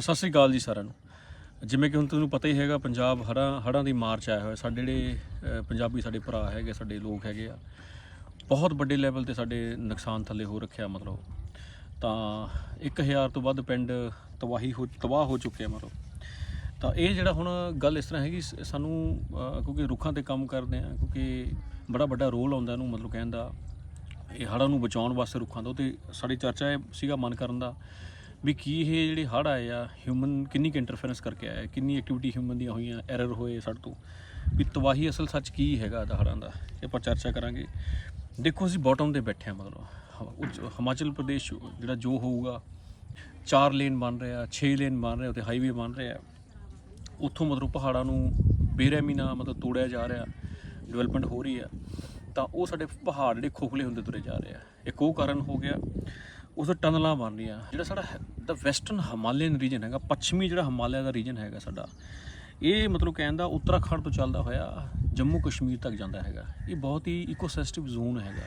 ਸਤਿ ਸ੍ਰੀ ਅਕਾਲ ਜੀ ਸਾਰਿਆਂ ਨੂੰ। ਜਿਵੇਂ ਕਿ ਹੁਣ ਤੁਹਾਨੂੰ ਪਤਾ ਹੀ ਹੈਗਾ, ਪੰਜਾਬ ਹੜ੍ਹਾਂ ਹੜ੍ਹਾਂ ਦੀ ਮਾਰਚ ਆਇਆ ਹੋਇਆ। ਸਾਡੇ ਜਿਹੜੇ ਪੰਜਾਬੀ ਸਾਡੇ ਭਰਾ ਹੈਗੇ, ਸਾਡੇ ਲੋਕ ਹੈਗੇ ਆ, ਬਹੁਤ ਵੱਡੇ ਲੈਵਲ ਤੇ ਸਾਡੇ ਨੁਕਸਾਨ ਥੱਲੇ ਹੋ ਰੱਖਿਆ ਮਤਲਬ। ਤਾਂ 1000 ਤੋਂ ਵੱਧ ਪਿੰਡ ਤਬਾਹੀ ਹੋ, ਤਬਾਹ ਹੋ ਚੁੱਕੇ ਆ ਮਤਲਬ। ਤਾਂ ਇਹ ਜਿਹੜਾ ਹੁਣ ਗੱਲ ਇਸ ਤਰ੍ਹਾਂ ਹੈਗੀ ਸਾਨੂੰ ਕਿਉਂਕਿ ਰੁੱਖਾਂ ਤੇ ਕੰਮ ਕਰਦੇ ਆ, ਕਿਉਂਕਿ ਬੜਾ ਵੱਡਾ ਰੋਲ ਆਉਂਦਾ ਇਹਨੂੰ ਮਤਲਬ ਕਹਿਣ ਦਾ। ਇਹ ਹੜ੍ਹਾਂ ਨੂੰ ਬਚਾਉਣ ਵਾਸਤੇ ਰੁੱਖਾਂ ਦਾ, ਉਹ ਤੇ ਸਾਡੀ ਚਰਚਾ ਇਹ ਸੀਗਾ ਮਨ ਕਰਨ ਦਾ। ਵੀ ਕੀ ਇਹ ਜਿਹੜੇ ਹੜ੍ਹ ਆਏ ਆ ਹਿਊਮਨ ਕਿੰਨੀ ਕੁ ਇੰਟਰਫੇਰੈਂਸ ਕਰਕੇ ਆਇਆ ਕਿੰਨੀ ਐਕਟੀਵਿਟੀ ਹਿਊਮਨ ਦੀਆਂ ਹੋਈਆਂ ਐਰਰ ਹੋਏ ਸਾਡੇ ਤੋਂ? ਵੀ ਤਬਾਹੀ ਅਸਲ ਸੱਚ ਕੀ ਹੈਗਾ ਇਹਦਾ ਹੜ੍ਹਾਂ ਦਾ? ਇਹ ਆਪਾਂ ਚਰਚਾ ਕਰਾਂਗੇ। ਦੇਖੋ, ਅਸੀਂ ਬਾਟਮ ਤੇ ਬੈਠੇ ਆ ਮਤਲਬ। ਉੱਚ, ਹਿਮਾਚਲ ਪ੍ਰਦੇਸ਼ ਜਿਹੜਾ ਜੋ ਹੋਊਗਾ, ਚਾਰ ਲੇਨ ਬਣ ਰਿਹਾ, ਛੇ ਲੇਨ ਬਣ ਰਿਹਾ, ਉੱਥੇ ਹਾਈਵੇ ਬਣ ਰਿਹਾ। ਉੱਥੋਂ ਮਤਲਬ ਪਹਾੜਾਂ ਨੂੰ ਬੇਰਹਿਮੀ ਨਾਲ ਮਤਲਬ ਤੋੜਿਆ ਜਾ ਰਿਹਾ ਡਿਵੈਲਪਮੈਂਟ ਹੋ ਰਹੀ ਆ। ਤਾਂ ਉਹ ਸਾਡੇ ਪਹਾੜ ਜਿਹੜੇ ਖੋਖਲੇ ਹੁੰਦੇ ਤੁਰੇ ਜਾ ਰਹੇ ਆ। ਇੱਕ ਉਹ ਕਾਰਨ ਹੋ ਗਿਆ ਉਸ ਟਨਲਾਂ ਬਣ ਰਹੀਆਂ ਜਿਹੜਾ ਸਾਡਾ ਦਾ ਵੈਸਟਰਨ ਹਿਮਾਲਯਨ ਰੀਜਨ ਹੈਗਾ, ਪੱਛਮੀ ਜਿਹੜਾ ਹਿਮਾਲਿਆ ਦਾ ਰੀਜਨ ਹੈਗਾ ਸਾਡਾ, ਇਹ ਮਤਲਬ ਕਹਿੰਦਾ ਉੱਤਰਾਖੰਡ ਤੋਂ ਚੱਲਦਾ ਹੋਇਆ ਜੰਮੂ ਕਸ਼ਮੀਰ ਤੱਕ ਜਾਂਦਾ ਹੈਗਾ। ਇਹ ਬਹੁਤ ਹੀ ਇਕੋਸਿਸਟਮ ਜ਼ੋਨ ਹੈਗਾ।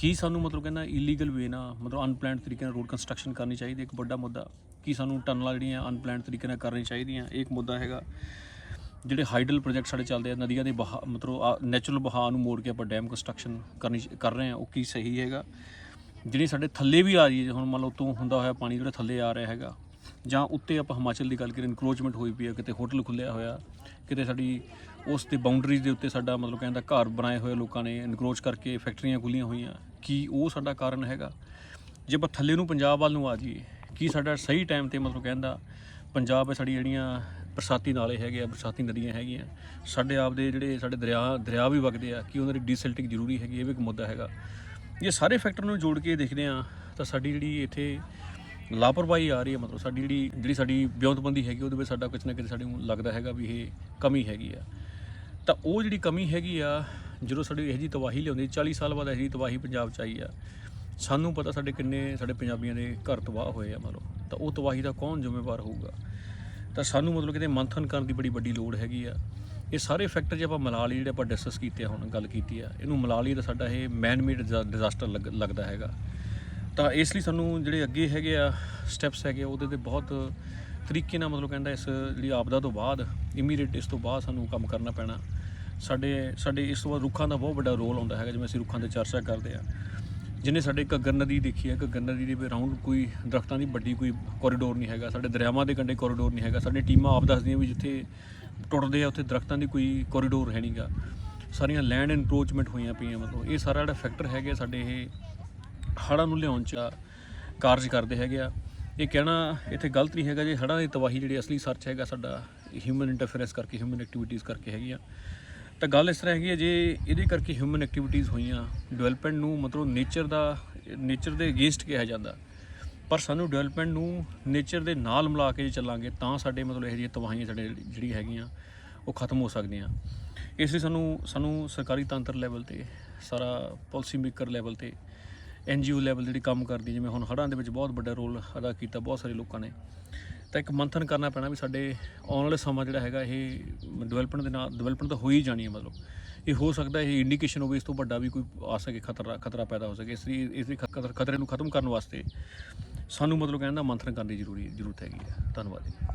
ਕੀ ਸਾਨੂੰ ਮਤਲਬ ਕਹਿੰਦਾ ਇਲੀਗਲ ਵੇ ਨਾਲ, ਮਤਲਬ ਅਨਪਲੈਨਡ ਤਰੀਕੇ ਨਾਲ ਰੋਡ ਕੰਸਟਰਕਸ਼ਨ ਕਰਨੀ ਚਾਹੀਦੀ, ਇੱਕ ਵੱਡਾ ਮੁੱਦਾ? ਕੀ ਸਾਨੂੰ ਟਨਲਾਂ ਜਿਹੜੀਆਂ ਅਨਪਲੈਨਡ ਤਰੀਕੇ ਨਾਲ ਕਰਨੀ ਚਾਹੀਦੀਆਂ? ਇਹ ਇੱਕ ਮੁੱਦਾ ਹੈਗਾ। ਜਿਹੜੇ ਹਾਈਡਲ ਪ੍ਰੋਜੈਕਟ ਸਾਡੇ ਚੱਲਦੇ ਆ, ਨਦੀਆਂ ਦੇ ਬਹਾ, ਮਤਲਬ ਨੈਚੁਰਲ ਬਹਾਅ ਨੂੰ ਮੋੜ ਕੇ ਆਪਾਂ ਡੈਮ ਕੰਸਟਰਕਸ਼ਨ ਕਰਨੀ, ਕਰ ਰਹੇ ਆ, ਉਹ ਕੀ ਸਹੀ ਹੈਗਾ? ਜਿਹੜੀ ਸਾਡੇ ਥੱਲੇ ਵੀ ਆ ਰਹੀ ਹੈ, ਹੁਣ ਮੰਨ ਲਓ ਤੋਂ ਹੁੰਦਾ ਹੋਇਆ ਪਾਣੀ ਜਿਹੜਾ ਥੱਲੇ ਆ ਰਿਹਾ ਹੈਗਾ, ਜਾਂ ਉੱਤੇ ਆਪਾਂ ਹਿਮਾਚਲ ਦੀ ਗੱਲ ਕਰੀਏ ਇਨਕਰੋਚਮੈਂਟ ਹੋਈ ਪਈ ਹੈ, ਕਿਤੇ ਹੋਟਲ ਖੁੱਲਿਆ ਹੋਇਆ, ਕਿਤੇ ਸਾਡੀ ਉਸ ਦੇ ਬਾਉਂਡਰੀਜ਼ ਦੇ ਉੱਤੇ ਸਾਡਾ ਮਤਲਬ ਕਹਿੰਦਾ ਘਰ ਬਣਾਏ ਹੋਏ ਲੋਕਾਂ ਨੇ ਇਨਕਰੋਚ ਕਰਕੇ ਫੈਕਟਰੀਆਂ ਖੁੱਲੀਆਂ ਹੋਈਆਂ, ਕੀ ਉਹ ਸਾਡਾ ਕਾਰਨ ਹੈਗਾ? ਜੇ ਆਪਾਂ ਥੱਲੇ ਨੂੰ ਪੰਜਾਬ ਵੱਲ ਨੂੰ ਆ ਜਾਈਏ, ਕੀ ਸਾਡਾ ਸਹੀ ਟਾਈਮ ਤੇ ਮਤਲਬ ਕਹਿੰਦਾ ਪੰਜਾਬ ਹੈ ਸਾਡੀ ਜਿਹੜੀਆਂ ਬਰਸਾਤੀ ਨਾਲੇ ਹੈਗੇ ਆ, ਬਰਸਾਤੀ ਨਦੀਆਂ ਹੈਗੀਆਂ, ਸਾਡੇ ਆਪ ਦੇ ਜਿਹੜੇ ਸਾਡੇ ਦਰਿਆ ਦਰਿਆ ਵੀ ਵਗਦੇ ਆ, ਕਿ ਉਹਨਾਂ ਦੀ ਡੀਸਿਲਟਿੰਗ ਜ਼ਰੂਰੀ ਹੈਗੀ, ਇਹ ਵੀ ਇੱਕ ਮੁੱਦਾ ਹੈਗਾ। ਇਹ ਸਾਰੇ ਫੈਕਟਰ ਨੂੰ ਜੋੜ ਕੇ ਦੇਖਦੇ ਆ ਤਾਂ ਸਾਡੀ ਜਿਹੜੀ ਇੱਥੇ ਲਾਪਰਵਾਹੀ ਆ ਰਹੀ ਹੈ, ਮਤਲਬ ਸਾਡੀ ਜਿਹੜੀ ਜਿਹੜੀ ਸਾਡੀ ਵਿਉਂਤਬੰਦੀ ਹੈਗੀ, ਉਹਦੇ ਵਿੱਚ ਸਾਡਾ ਕੁਝ ਨਾ ਕਿਤੇ ਸਾਡੇ ਨੂੰ ਲੱਗਦਾ ਹੈਗਾ ਵੀ ਇਹ ਕਮੀ ਹੈਗੀ ਆ। ਤਾਂ ਉਹ ਜਿਹੜੀ ਕਮੀ ਹੈਗੀ ਆ, ਜਦੋਂ ਸਾਡੀ ਇਹ ਜੀ ਤਬਾਹੀ ਲਿਆਉਂਦੀ 40 ਸਾਲ ਬਾਅਦ ਇਹ ਜੀ ਤਬਾਹੀ ਪੰਜਾਬ ਚ ਆਈ ਆ, ਸਾਨੂੰ ਪਤਾ ਸਾਡੇ ਕਿੰਨੇ ਸਾਡੇ ਪੰਜਾਬੀਆਂ ਦੇ ਘਰ ਤਬਾਹ ਹੋਏ ਆ ਮਤਲਬ। ਤਾਂ ਉਹ ਤਬਾਹੀ ਦਾ ਕੌਣ ਜ਼ਿੰਮੇਵਾਰ ਹੋਊਗਾ? ਤਾਂ ਸਾਨੂੰ ਮਤਲਬ ਕਿਤੇ ਮੰਥਨ ਕਰਨ ਦੀ ਬੜੀ ਵੱਡੀ ਲੋੜ ਹੈਗੀ ਆ। ਇਹ ਸਾਰੇ ਫੈਕਟਰ ਜੇ ਆਪਾਂ ਮਲਾਲੀ ਜਿਹੜੇ ਆਪਾਂ ਡਿਸਕਸ ਕੀਤੇ ਆ ਹੁਣ ਗੱਲ ਕੀਤੀ ਆ ਇਹਨੂੰ ਮਲਾਲੀ ਦਾ ਸਾਡਾ ਇਹ ਮੈਨ ਮੇਡ ਡਿਜ਼ਾਸਟਰ ਲੱਗਦਾ ਹੈਗਾ। ਤਾਂ ਇਸ ਲਈ ਸਾਨੂੰ ਜਿਹੜੇ ਅੱਗੇ ਹੈਗੇ ਆ ਸਟੈਪਸ ਹੈਗੇ ਆ, ਉਹਦੇ ਤੇ ਬਹੁਤ ਤਰੀਕੇ ਨਾਲ ਮਤਲਬ ਕਹਿੰਦਾ ਇਸ ਜਿਹੜੀ ਆਪਦਾ ਤੋਂ ਬਾਅਦ ਇਮੀਡੀਏਟ ਇਸ ਤੋਂ ਬਾਅਦ ਸਾਨੂੰ ਕੰਮ ਕਰਨਾ ਪੈਣਾ। ਸਾਡੇ ਸਾਡੇ ਇਸ ਤੋਂ ਬਾਅਦ ਰੁੱਖਾਂ ਦਾ ਬਹੁਤ ਵੱਡਾ ਰੋਲ ਆਉਂਦਾ ਹੈਗਾ ਜਿਵੇਂ ਅਸੀਂ ਰੁੱਖਾਂ ਤੇ ਚਰਚਾ ਕਰਦੇ ਆ। ਜਿਹਨੇ ਸਾਡੇ ਘੱਗਰ ਨਦੀ ਦੇਖੀ ਹੈ ਘੱਗਰ ਨਦੀ ਦੇ ਵੀ ਰਾਉਂਡ ਕੋਈ ਦਰਖਤਾਂ ਦੀ ਵੱਡੀ ਕੋਈ ਕੋਰੀਡੋਰ ਨਹੀਂ ਹੈਗਾ ਸਾਡੇ ਦਰਿਆਵਾਂ ਦੇ ਕੰਢੇ ਕੋਰੀਡੋਰ ਨਹੀਂ ਹੈਗਾ ਸਾਡੀਆਂ ਟੀਮਾਂ ਆਪ ਦੱਸਦੀਆਂ ਵੀ ਜਿੱਥੇ ਟੁੱਟਦੇ ਆ, ਉੱਥੇ ਦਰਖਤਾਂ ਦੀ ਕੋਈ ਕੋਰੀਡੋਰ ਹੈ ਨਹੀਂਗਾ ਸਾਰੀਆਂ ਲੈਂਡ ਐਨਕਰੋਚਮੈਂਟ ਹੋਈਆਂ ਪਈਆਂ, ਮਤਲਬ ਇਹ ਸਾਰਾ ਜਿਹੜਾ ਫੈਕਟਰ ਹੈਗੇ ਸਾਡੇ ਇਹ ਹੜ੍ਹਾਂ ਨੂੰ ਲਿਆਉਣ ਚ ਕਾਰਜ ਕਰਦੇ ਹੈਗੇ ਆ। ਇਹ ਕਹਿਣਾ ਇੱਥੇ ਗਲਤ ਨਹੀਂ ਹੈਗਾ ਜੇ ਹੜ੍ਹਾਂ ਦੀ ਤਬਾਹੀ ਜਿਹੜੀ ਅਸਲੀ ਸਰਚ ਹੈਗਾ ਸਾਡਾ ਹਿਊਮਨ ਇੰਟਰਫੇਰੈਂਸ ਕਰਕੇ ਹਿਊਮਨ ਐਕਟੀਵਿਟੀਜ਼ ਕਰਕੇ ਹੈਗੀਆਂ ਤਾਂ ਗੱਲ ਇਸ ਤਰ੍ਹਾਂ ਹੈਗੀ ਹੈ ਜੇ ਇਹਦੇ ਕਰਕੇ ਹਿਊਮਨ ਐਕਟੀਵਿਟੀਜ਼ ਹੋਈਆਂ ਡਿਵੈਲਪਮੈਂਟ ਨੂੰ ਮਤਲਬ ਨੇਚਰ ਦਾ ਨੇਚਰ ਦੇ ਅਗੇਂਸਟ ਕਿਹਾ ਜਾਂਦਾ ਪਰ ਸਾਨੂੰ ਡਿਵੈਲਪਮੈਂਟ ਨੂੰ ਨੇਚਰ ਦੇ ਨਾਲ ਮਿਲਾ ਕੇ ਜੇ ਚੱਲਾਂਗੇ, ਤਾਂ ਸਾਡੇ ਮਤਲਬ ਇਹ ਜਿਹੀਆਂ ਤਬਾਹੀਆਂ ਸਾਡੇ ਜਿਹੜੀ ਹੈਗੀਆਂ, ਉਹ ਖਤਮ ਹੋ ਸਕਦੀਆਂ। ਇਸ ਲਈ ਸਾਨੂੰ ਸਾਨੂੰ ਸਰਕਾਰੀ ਤੰਤਰ ਲੈਵਲ ਤੇ, ਸਾਰਾ ਪਾਲਿਸੀ ਮੇਕਰ ਲੈਵਲ ਤੇ ਐਨਜੀਓ ਲੈਵਲ ਜਿਹੜੀ ਕੰਮ ਕਰਦੀ, ਜਿਵੇਂ ਹੁਣ ਹੜ੍ਹਾਂ ਦੇ ਵਿੱਚ ਬਹੁਤ ਵੱਡਾ ਰੋਲ ਅਦਾ ਕੀਤਾ ਬਹੁਤ ਸਾਰੇ ਲੋਕਾਂ ਨੇ। ਤਾਂ ਇੱਕ ਮੰਥਨ ਕਰਨਾ ਪੈਣਾ ਵੀ ਸਾਡੇ ਆਉਣ ਵਾਲੇ ਸਮਾਂ ਜਿਹੜਾ ਹੈਗਾ, ਇਹ ਡਿਵੈਲਪਮੈਂਟ ਦੇ ਨਾਲ ਡਿਵੈਲਪਮੈਂਟ ਤਾਂ ਹੋ ਹੀ ਜਾਣੀ ਹੈ ਮਤਲਬ। ਇਹ ਹੋ ਸਕਦਾ ਇਹ ਇੰਡੀਕੇਸ਼ਨ ਹੋਵੇ, ਇਸ ਤੋਂ ਵੱਡਾ ਵੀ ਕੋਈ ਆ ਸਕੇ, ਖਤਰਾ ਖਤਰਾ ਪੈਦਾ ਹੋ ਸਕੇ। ਇਸ ਲਈ ਇਸ ਲਈ ਖਤਰੇ ਨੂੰ ਖਤਮ ਕਰਨ ਵਾਸਤੇ ਸਾਨੂੰ ਮਤਲਬ ਕਹਿਣ ਦਾ ਮੰਥਨ ਕਰਨ ਦੀ ਜ਼ਰੂਰੀ ਜ਼ਰੂਰਤ ਹੈਗੀ ਹੈ ਧੰਨਵਾਦ ਜੀ।